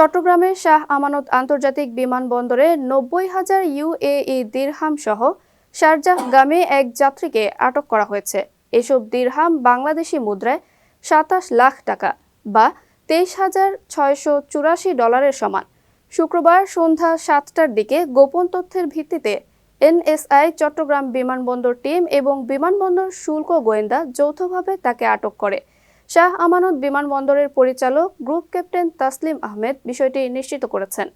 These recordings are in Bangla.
চট্টগ্রামের শাহ আমানত আন্তর্জাতিক বিমানবন্দরে নব্বই হাজার ইউএই দিরহাম সহ শারজাহগামী এক যাত্রীকে আটক করা হয়েছে। এসব দিরহাম বাংলাদেশি মুদ্রায় সাতাশ লাখ টাকা বা তেইশ হাজার ছয়শো চুরাশি ডলারের সমান। শুক্রবার সন্ধ্যা সাতটার দিকে গোপন তথ্যের ভিত্তিতে এনএসআই চট্টগ্রাম বিমানবন্দর টিম এবং বিমানবন্দর শুল্ক গোয়েন্দা যৌথভাবে তাকে আটক করে। শাহ আমানত বিমানবন্দরের পরিচালক গ্রুপ ক্যাপ্টেন তাসলিম আহমেদ বিষয়টি নিশ্চিত করেছেন।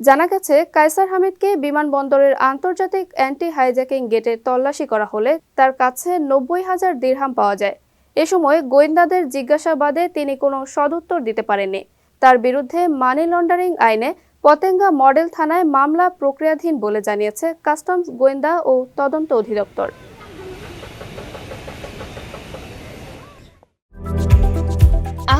জানা গেছে, কায়সার হামিদকে বিমানবন্দরের আন্তর্জাতিক অ্যান্টি হাইজ্যাকিং গেটে তল্লাশি করা হলে তার কাছে নব্বই হাজার দিরহাম পাওয়া যায়। এ সময় গোয়েন্দাদের জিজ্ঞাসাবাদে তিনি কোনো সদুত্তর দিতে পারেননি। তার বিরুদ্ধে মানি লন্ডারিং আইনে পতেঙ্গা মডেল থানায় মামলা প্রক্রিয়াধীন বলে জানিয়েছে কাস্টমস গোয়েন্দা ও তদন্ত অধিদপ্তর।